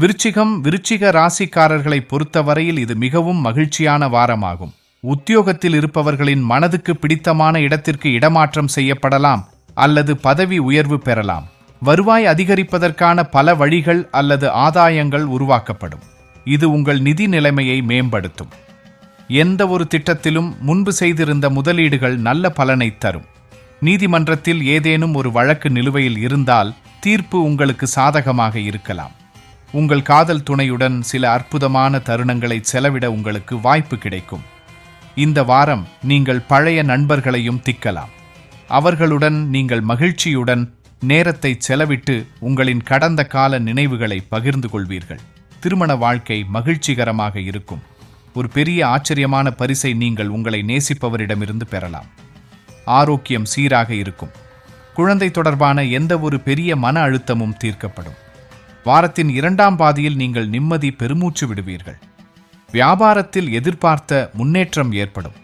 விருச்சிகம் விருச்சிக ராசிக்காரர்களை பொறுத்தவரையில் இது மிகவும் மகிழ்ச்சியான வாரமாகும். உத்தியோகத்தில் இருப்பவர்களின் மனதுக்கு பிடித்தமான இடத்திற்கு இடமாற்றம் செய்யப்படலாம் அல்லது பதவி உயர்வு பெறலாம். வருவாய் அதிகரிப்பதற்கான பல வழிகள் அல்லது ஆதாயங்கள் உருவாக்கப்படும். இது உங்கள் நிதி நிலைமையை மேம்படுத்தும். எந்த ஒரு திட்டத்திலும் முன்பு செய்திருந்த முதலீடுகள் நல்ல பலனை தரும். நீதிமன்றத்தில் ஏதேனும் ஒரு வழக்கு நிலுவையில் இருந்தால் தீர்ப்பு உங்களுக்கு சாதகமாக இருக்கலாம். உங்கள் காதல் துணையுடன் சில அற்புதமான தருணங்களை செலவிட உங்களுக்கு வாய்ப்பு கிடைக்கும். இந்த வாரம் நீங்கள் பழைய நண்பர்களையும் திக்கலாம். அவர்களுடன் நீங்கள் மகிழ்ச்சியுடன் நேரத்தை செலவிட்டு உங்களின் கடந்த கால நினைவுகளை பகிர்ந்து கொள்வீர்கள். திருமண வாழ்க்கை மகிழ்ச்சிகரமாக இருக்கும். ஒரு பெரிய ஆச்சரியமான பரிசை நீங்கள் உங்களை நேசிப்பவரிடமிருந்து பெறலாம். ஆரோக்கியம் சீராக இருக்கும். குழந்தை தொடர்பான எந்த ஒரு பெரிய மன அழுத்தமும் தீர்க்கப்படும். வாரத்தின் இரண்டாம் பாதியில் நீங்கள் நிம்மதி பெருமூச்சு விடுவீர்கள். வியாபாரத்தில் எதிர்பார்த்த முன்னேற்றம் ஏற்படும்.